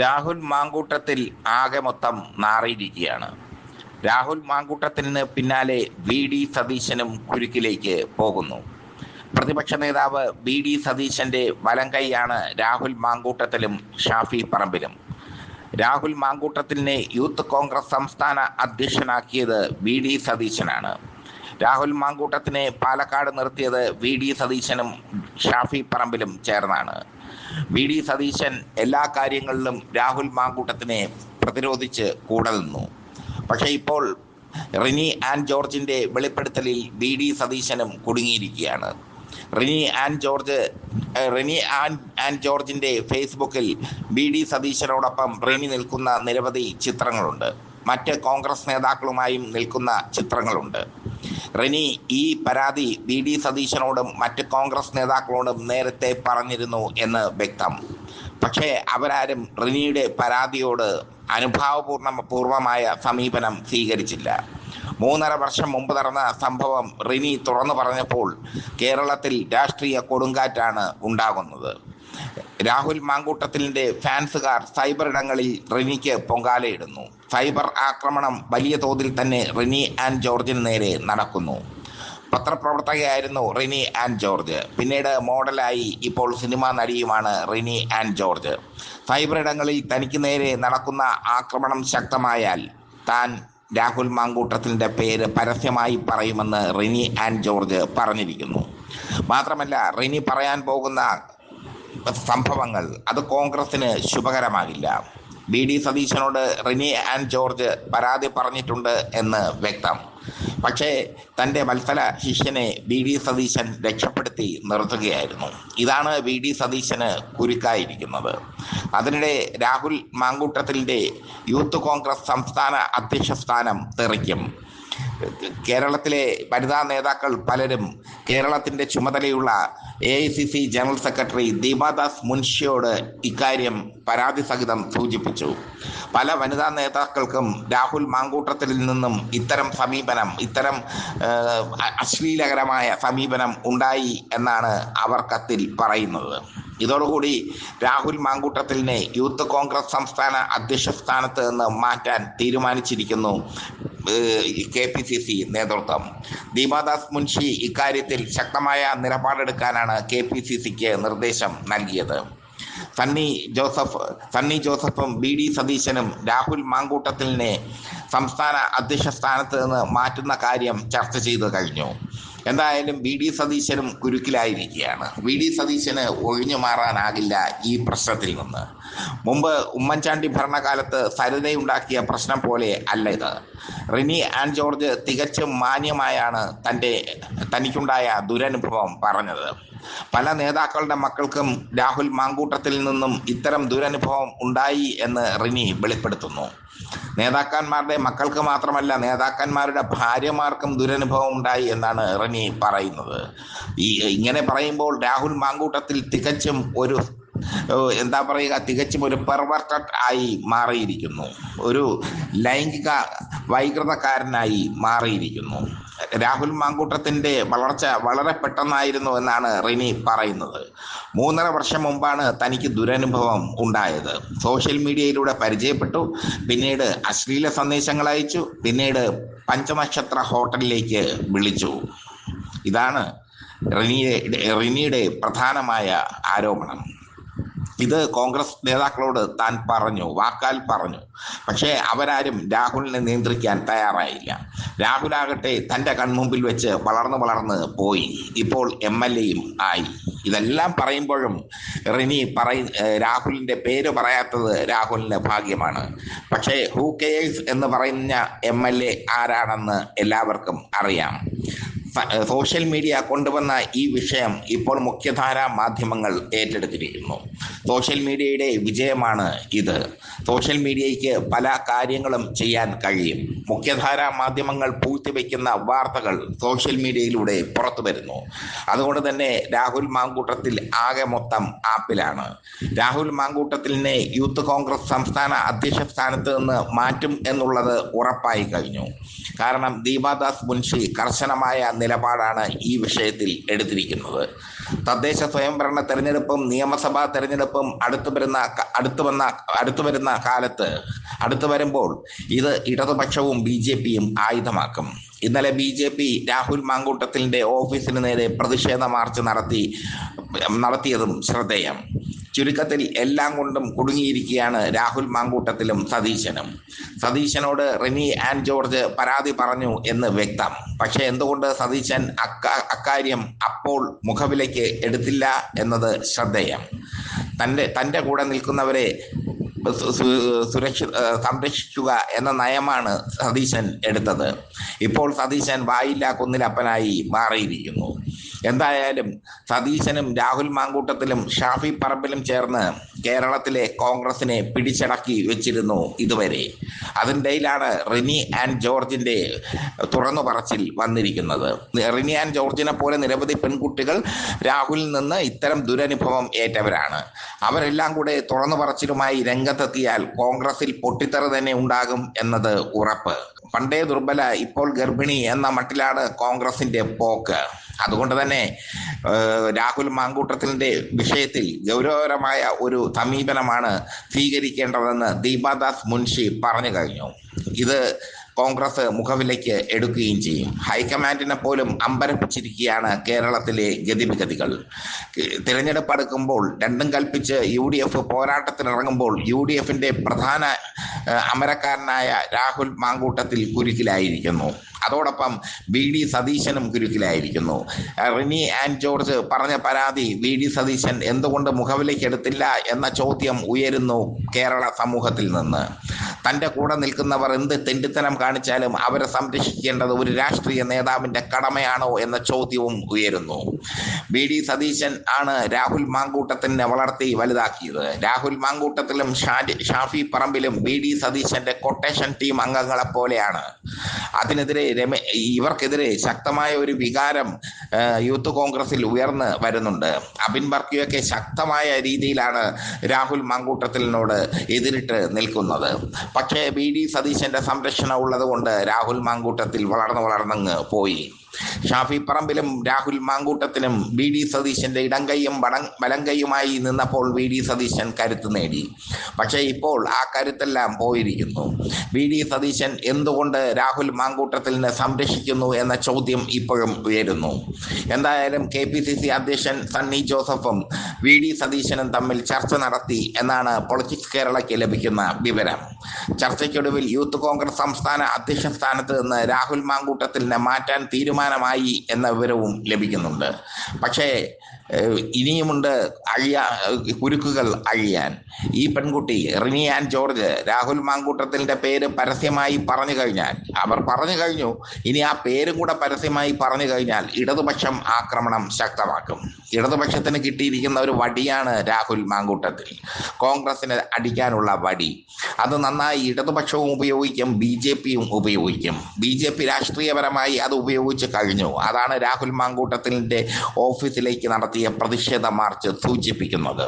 രാഹുൽ മാങ്കൂട്ടത്തിൽ ആകെ മൊത്തം നാറിയിരിക്കുകയാണ്. രാഹുൽ മാങ്കൂട്ടത്തിന് പിന്നാലെ വി ഡി സതീശനും കുരുക്കിലേക്ക് പോകുന്നു. പ്രതിപക്ഷ നേതാവ് വി ഡി സതീശന്റെ വലം കൈയാണ് രാഹുൽ മാങ്കൂട്ടത്തിലും ഷാഫി പറമ്പിലും. രാഹുൽ മാങ്കൂട്ടത്തിനെ യൂത്ത് കോൺഗ്രസ് സംസ്ഥാന അധ്യക്ഷനാക്കിയത് വി ഡി സതീശനാണ്. രാഹുൽ മാങ്കൂട്ടത്തിനെ പാലക്കാട് നിർത്തിയത് വി ഡി സതീശനും ഷാഫി പറമ്പിലും ചേർന്നാണ്. വി ഡി സതീശൻ എല്ലാ കാര്യങ്ങളിലും രാഹുൽ മാങ്കൂട്ടത്തിനെ പ്രതിരോധിച്ച് കൂടെ നിന്നു. പക്ഷേ ഇപ്പോൾ റിനി ആൻഡ് ജോർജിന്റെ വെളിപ്പെടുത്തലിൽ വി ഡി സതീശനും കുടുങ്ങിയിരിക്കുകയാണ്. Rini and George Rini and and ജോർജിന്റെ ഫേസ്ബുക്കിൽ വി ഡി സതീശനോടൊപ്പം റിനി നിൽക്കുന്ന നിരവധി ചിത്രങ്ങളുണ്ട്. മറ്റ് കോൺഗ്രസ് നേതാക്കളുമായും നിൽക്കുന്ന ചിത്രങ്ങളുണ്ട്. റിനി ഈ പരാതി വി ഡി സതീശനോടും മറ്റ് കോൺഗ്രസ് നേതാക്കളോടും നേരത്തെ പറഞ്ഞിരുന്നു എന്ന് വ്യക്തം. പക്ഷേ അവരാരും റിനിയുടെ പരാതിയോട് അനുഭാവപൂർണ പൂർവമായ സമീപനം സ്വീകരിച്ചില്ല. മൂന്നര വർഷം മുമ്പ് നടന്ന സംഭവം റിനി തുറന്നു പറഞ്ഞപ്പോൾ കേരളത്തിൽ രാഷ്ട്രീയ കൊടുങ്കാറ്റാണ് ഉണ്ടാകുന്നത്. രാഹുൽ മാങ്കൂട്ടത്തിലിന്റെ ഫാൻസുകാർ സൈബർ ഇടങ്ങളിൽ റിനിക്ക് പൊങ്കാലയിടുന്നു. സൈബർ ആക്രമണം വലിയ തോതിൽ തന്നെ റിനി ആൻഡ് ജോർജിന് നേരെ നടക്കുന്നു. പത്രപ്രവർത്തകയായിരുന്നു റിനി ആൻഡ് ജോർജ്. പിന്നീട് മോഡലായി ഇപ്പോൾ സിനിമാ നടിയുമാണ് റിനി ആൻഡ് ജോർജ്. സൈബർ ഇടങ്ങളിൽ തനിക്ക് നേരെ നടക്കുന്ന ആക്രമണം ശക്തമായാൽ താൻ രാഹുൽ മാങ്കൂട്ടത്തിന്റെ പേര് പരസ്യമായി പറയുമെന്ന് റിനി ആൻഡ് ജോർജ് പറഞ്ഞിരിക്കുന്നു. മാത്രമല്ല റിനി പറയാൻ പോകുന്ന സംഭവങ്ങൾ അത് കോൺഗ്രസിന് ശുഭകരമാകില്ല. ബി ഡി സതീശനോട് റിനി ആൻഡ് ജോർജ് പരാതി പറഞ്ഞിട്ടുണ്ട് എന്ന് വ്യക്തം. പക്ഷേ തന്റെ മത്സര ശിഷ്യനെ ബി ഡി സതീശൻ രക്ഷപ്പെടുത്തി നിർത്തുകയായിരുന്നു. ഇതാണ് ബി ഡി സതീശന് കുരുക്കായിരിക്കുന്നത്. അതിനിടെ രാഹുൽ മാങ്കൂട്ടത്തിന്റെ യൂത്ത് കോൺഗ്രസ് സംസ്ഥാന അധ്യക്ഷ സ്ഥാനം തെറിക്കും. കേരളത്തിലെ വനിതാ നേതാക്കൾ പലരും കേരളത്തിന്റെ ചുമതലയുള്ള A I C C general secretary Deepadas മുൻഷിയോട് ഇക്കാര്യം പരാതി സഹിതം സൂചിപ്പിച്ചു. പല വനിതാ നേതാക്കൾക്കും രാഹുൽ മാങ്കൂട്ടത്തിൽ നിന്നും ഇത്തരം സമീപനം ഇത്തരം അശ്ലീലകരമായ സമീപനം ഉണ്ടായി എന്നാണ് അവർ കത്തിൽ പറയുന്നത്. ഇതോടുകൂടി രാഹുൽ മാങ്കൂട്ടത്തിലിനെ യൂത്ത് കോൺഗ്രസ് സംസ്ഥാന അധ്യക്ഷ സ്ഥാനത്ത് നിന്ന് മാറ്റാൻ തീരുമാനിച്ചിരിക്കുന്നു. കെ പി സി സി നേതൃത്വം. ദീപാദാസ് മുൻഷി ഇക്കാര്യത്തിൽ ശക്തമായ നിലപാടെടുക്കാനാണ് കെ പി സി സിക്ക് നിർദ്ദേശം നൽകിയത്. സണ്ണി ജോസഫ് സണ്ണി ജോസഫും ബി ഡി സതീശനും രാഹുൽ മാങ്കൂട്ടത്തിലിനെ സംസ്ഥാന അധ്യക്ഷ സ്ഥാനത്ത് നിന്ന് മാറ്റുന്ന കാര്യം ചർച്ച ചെയ്തു കഴിഞ്ഞു. എന്തായാലും വി ഡി സതീശനും കുരുക്കിലായിരിക്കുകയാണ്. വി ഡി സതീശന് ഒഴിഞ്ഞു മാറാനാകില്ല ഈ പ്രശ്നത്തിൽ നിന്ന്. മുമ്പ് ഉമ്മൻചാണ്ടി ഭരണകാലത്ത് സരിതയുണ്ടാക്കിയ പ്രശ്നം പോലെ അല്ല ഇത്. റിനി ആൻഡ് ജോർജ് തികച്ചും മാന്യമായാണ് തന്റെ തനിക്കുണ്ടായ ദുരനുഭവം പറഞ്ഞത്. പല നേതാക്കളുടെ മക്കൾക്കും രാഹുൽ മാങ്കൂട്ടത്തിൽ നിന്നും ഇത്തരം ദുരനുഭവം ഉണ്ടായി എന്ന് റിനി വെളിപ്പെടുത്തുന്നു. നേതാക്കന്മാരുടെ മക്കൾക്ക് മാത്രമല്ല നേതാക്കന്മാരുടെ ഭാര്യമാർക്കും ദുരനുഭവം ഉണ്ടായി എന്നാണ് റിനി പറയുന്നത്. ഈ ഇങ്ങനെ പറയുമ്പോൾ രാഹുൽ മാങ്കൂട്ടത്തിൽ തികച്ചും ഒരു എന്താ പറയുക തികച്ചും ഒരു പെർവർട്ടഡ് ആയി മാറിയിരിക്കുന്നു. ഒരു ലൈംഗിക വൈകൃതക്കാരനായി മാറിയിരിക്കുന്നു. രാഹുൽ മാങ്കൂട്ടത്തിന്റെ വളർച്ച വളരെ പെട്ടെന്നായിരുന്നു എന്നാണ് റിനി പറയുന്നത്. മൂന്നര വർഷം മുമ്പാണ് തനിക്ക് ദുരനുഭവം ഉണ്ടായത്. സോഷ്യൽ മീഡിയയിലൂടെ പരിചയപ്പെട്ടു. പിന്നീട് അശ്ലീല സന്ദേശങ്ങൾ അയച്ചു. പിന്നീട് പഞ്ചനക്ഷത്ര ഹോട്ടലിലേക്ക് വിളിച്ചു. ഇതാണ് റിനിയുടെ പ്രധാനമായ ആരോപണം. ഇത് കോൺഗ്രസ് നേതാക്കളോട് താൻ പറഞ്ഞു വാക്കാൽ പറഞ്ഞു. പക്ഷേ അവരാരും രാഹുലിനെ നിയന്ത്രിക്കാൻ തയ്യാറായില്ല. രാഹുലാകട്ടെ തന്റെ കൺമുമ്പിൽ വെച്ച് വളർന്ന് വളർന്ന് പോയി. ഇപ്പോൾ എം എൽ എയും ആയി. ഇതെല്ലാം പറയുമ്പോഴും റിനി പറയ രാഹുലിന്റെ പേര് പറയാത്തത് രാഹുലിന്റെ ഭാഗ്യമാണ്. പക്ഷേ ഹൂ കെയേഴ്സ് എന്ന് പറയുന്ന എം എൽ എ ആരാണെന്ന് എല്ലാവർക്കും അറിയാം. സോഷ്യൽ മീഡിയ കൊണ്ടുവന്ന ഈ വിഷയം ഇപ്പോൾ മുഖ്യധാരാ മാധ്യമങ്ങൾ ഏറ്റെടുത്തിരിക്കുന്നു. സോഷ്യൽ മീഡിയയുടെ വിജയമാണ് ഇത്. സോഷ്യൽ മീഡിയയ്ക്ക് പല കാര്യങ്ങളും ചെയ്യാൻ കഴിയും. മുഖ്യധാരാ മാധ്യമങ്ങൾ പൂഴ്ത്തിവെക്കുന്ന വാർത്തകൾ സോഷ്യൽ മീഡിയയിലൂടെ പുറത്തു വരുന്നു. അതുകൊണ്ട് തന്നെ രാഹുൽ മാങ്കൂട്ടത്തിൽ ആകെ മൊത്തം ആപ്പിലാണ്. രാഹുൽ മാങ്കൂട്ടത്തിലിനെ യൂത്ത് കോൺഗ്രസ് സംസ്ഥാന അധ്യക്ഷ സ്ഥാനത്ത് നിന്ന് മാറ്റും എന്നുള്ളത് ഉറപ്പായി കഴിഞ്ഞു. കാരണം ദീപാദാസ് മുൻഷി കർശനമായ നിലപാടാണ് ഈ വിഷയത്തിൽ എടുത്തിരിക്കുന്നത്. തദ്ദേശ സ്വയംഭരണ തെരഞ്ഞെടുപ്പും നിയമസഭാ തെരഞ്ഞെടുപ്പും അടുത്തു വരുന്ന അടുത്തു വന്ന അടുത്തു വരുന്ന കാലത്ത് അടുത്തു വരുമ്പോൾ ഇത് ഇടതുപക്ഷവും ബി ജെ പിയും ആയുധമാക്കും. ഇന്നലെ ബി ജെ പി രാഹുൽ മാങ്കൂട്ടത്തിലിന്റെ ഓഫീസിന് നേരെ പ്രതിഷേധ മാർച്ച് നടത്തി നടത്തിയതും ശ്രദ്ധേയം. ചുരുക്കത്തിൽ എല്ലാം കൊണ്ടും കുടുങ്ങിയിരിക്കുകയാണ് രാഹുൽ മാങ്കൂട്ടത്തിലും സതീശനും. സതീശനോട് റിനി ആൻഡ് ജോർജ് പരാതി പറഞ്ഞു എന്ന് വ്യക്തം. പക്ഷെ എന്തുകൊണ്ട് സതീശൻ അക്കാര്യം അപ്പോൾ മുഖവിലേക്ക് എടുത്തില്ല എന്നത് ശ്രദ്ധേയം. തന്റെ തന്റെ കൂടെ നിൽക്കുന്നവരെ സുരക്ഷിത സു- സംരക്ഷിക്കുക എന്ന നയമാണ് സതീശൻ എടുത്തത്. ഇപ്പോൾ സതീശൻ വായില്ല കുന്നിലപ്പനായി മാറിയിരിക്കുന്നു. എന്തായാലും സതീശനും രാഹുൽ മാങ്കൂട്ടത്തിലും ഷാഫി പറമ്പിലും ചേർന്ന് കേരളത്തിലെ കോൺഗ്രസിനെ പിടിച്ചടക്കി വെച്ചിരുന്നു ഇതുവരെ. അതിനിടയിലാണ് റിനി ആൻഡ് ജോർജിന്റെ തുറന്നു പറച്ചിൽ വന്നിരിക്കുന്നത്. റിനി ആൻഡ് ജോർജിനെ പോലെ നിരവധി പെൺകുട്ടികൾ രാഹുലിൽ നിന്ന് ഇത്തരം ദുരനുഭവം ഏറ്റവരാണ്. അവരെല്ലാം കൂടെ തുറന്നു പറച്ചിലുമായി രംഗത്തെത്തിയാൽ കോൺഗ്രസിൽ പൊട്ടിത്തെറി തന്നെ ഉണ്ടാകും എന്നത് ഉറപ്പ്. പണ്ടേ ദുർബല ഇപ്പോൾ ഗർഭിണി എന്ന മട്ടിലാണ് കോൺഗ്രസിന്റെ പോക്ക്. അതുകൊണ്ട് തന്നെ രാഹുൽ മാങ്കൂട്ടത്തിന്റെ വിഷയത്തിൽ ഗൗരവകരമായ ഒരു സമീപനമാണ് സ്വീകരിക്കേണ്ടതെന്ന് ദീപാദാസ് മുൻഷി പറഞ്ഞു കഴിഞ്ഞു. ഇത് കോൺഗ്രസ് മുഖവിലേക്ക് എടുക്കുകയും ചെയ്യും. ഹൈക്കമാൻഡിനെ പോലും അമ്പരപ്പിച്ചിരിക്കുകയാണ് കേരളത്തിലെ ഗതിവിഗതികൾ. തിരഞ്ഞെടുപ്പ് അടുക്കുമ്പോൾ രണ്ടും കൽപ്പിച്ച് യു ഡി എഫ് പോരാട്ടത്തിനിറങ്ങുമ്പോൾ യു ഡി എഫിന്റെ പ്രധാന അമരക്കാരനായ രാഹുൽ മാങ്കൂട്ടത്തിൽ കുരുക്കിലായിരിക്കുന്നു. അതോടൊപ്പം വി ഡി സതീശനും കുരുക്കിലായിരിക്കുന്നു. റിനി ആൻഡ് ജോർജ് പറഞ്ഞ പരാതി വി ഡി സതീശൻ എന്തുകൊണ്ട് മുഖവിലേക്ക് എടുത്തില്ല എന്ന ചോദ്യം ഉയരുന്നു കേരള സമൂഹത്തിൽ നിന്ന്. തന്റെ കൂടെ നിൽക്കുന്നവർ എന്ത് തെണ്ടിത്തനം കാണിച്ചാലും അവരെ സംരക്ഷിക്കേണ്ടത് ഒരു രാഷ്ട്രീയ നേതാവിന്റെ കടമയാണോ എന്ന ചോദ്യവും ഉയരുന്നു. വി ഡി സതീശൻ ആണ് രാഹുൽ മാങ്കൂട്ടത്തിനെ വളർത്തി വലുതാക്കിയത്. രാഹുൽ മാങ്കൂട്ടത്തിലും ഷാഫി പറമ്പിലും വി ഡി സതീശന്റെ കൊട്ടേഷൻ ടീം അംഗങ്ങളെ പോലെയാണ് അതിനെതിരെ രമേ ഇവർക്കെതിരെ ശക്തമായ ഒരു വികാരം യൂത്ത് കോൺഗ്രസിൽ ഉയർന്ന് വരുന്നുണ്ട്. അബിൻ ബർക്കിയൊക്കെ ശക്തമായ രീതിയിലാണ് രാഹുൽ മാങ്കൂട്ടത്തിലിനോട് എതിരിട്ട് നിൽക്കുന്നത്. പക്ഷേ ബി ഡി സതീശന്റെ സംരക്ഷണം ഉള്ളത് കൊണ്ട് രാഹുൽ മാങ്കൂട്ടത്തിൽ വളർന്നു വളർന്നങ്ങ് പോയി. ഷാഫി പറമ്പിലും രാഹുൽ മാങ്കൂട്ടത്തിലും വി ഡി സതീശന്റെ ഇടംകൈയും വട വലങ്കയുമായി നിന്നപ്പോൾ വി ഡി സതീശൻ കരുത്ത് നേടി. പക്ഷേ ഇപ്പോൾ ആ കരുത്തെല്ലാം പോയിരിക്കുന്നു. വി ഡി സതീശൻ എന്തുകൊണ്ട് രാഹുൽ മാങ്കൂട്ടത്തിലിനെ സംരക്ഷിക്കുന്നു എന്ന ചോദ്യം ഇപ്പോഴും ഉയരുന്നു. എന്തായാലും കെ പി സി സി അധ്യക്ഷൻ സണ്ണി ജോസഫും വി ഡി സതീശനും തമ്മിൽ ചർച്ച നടത്തി എന്നാണ് പൊളിറ്റിക്സ് കേരളയ്ക്ക് ലഭിക്കുന്ന വിവരം. ചർച്ചയ്ക്കൊടുവിൽ യൂത്ത് കോൺഗ്രസ് സംസ്ഥാന അധ്യക്ഷ സ്ഥാനത്ത് നിന്ന് രാഹുൽ മാങ്കൂട്ടത്തിൽ മാങ്കൂട്ടത്തിലിനെ മാറ്റാൻ തീരുമാനമായി എന്ന വിവരവും ലഭിക്കുന്നുണ്ട്. പക്ഷേ ഇനിയുമുണ്ട് അഴിയ കുരുക്കുകൾ അഴിയാൻ. ഈ പെൺകുട്ടി റിനിയാൻ ജോർജ് രാഹുൽ മാങ്കൂട്ടത്തിന്റെ പേര് പരസ്യമായി പറഞ്ഞു കഴിഞ്ഞാൽ അവർ പറഞ്ഞു കഴിഞ്ഞു ഇനി ആ പേരും കൂടെ പരസ്യമായി പറഞ്ഞു കഴിഞ്ഞാൽ ഇടതുപക്ഷം ആക്രമണം ശക്തമാക്കും. ഇടതുപക്ഷത്തിന് കിട്ടിയിരിക്കുന്ന ഒരു വടിയാണ് രാഹുൽ മാങ്കൂട്ടത്തിൽ. കോൺഗ്രസിന് അടിക്കാനുള്ള വടി. അത് നന്നായി ഇടതുപക്ഷവും ഉപയോഗിക്കും ബി ജെ പിയും ഉപയോഗിക്കും. ബി ജെ പി രാഷ്ട്രീയപരമായി അത് ഉപയോഗിച്ച് കഴിഞ്ഞു. അതാണ് രാഹുൽ മാങ്കൂട്ടത്തിന്റെ ഓഫീസിലേക്ക് നടത്തിയ പ്രതിഷേധ മാർച്ച് സൂചിപ്പിക്കുന്നത്.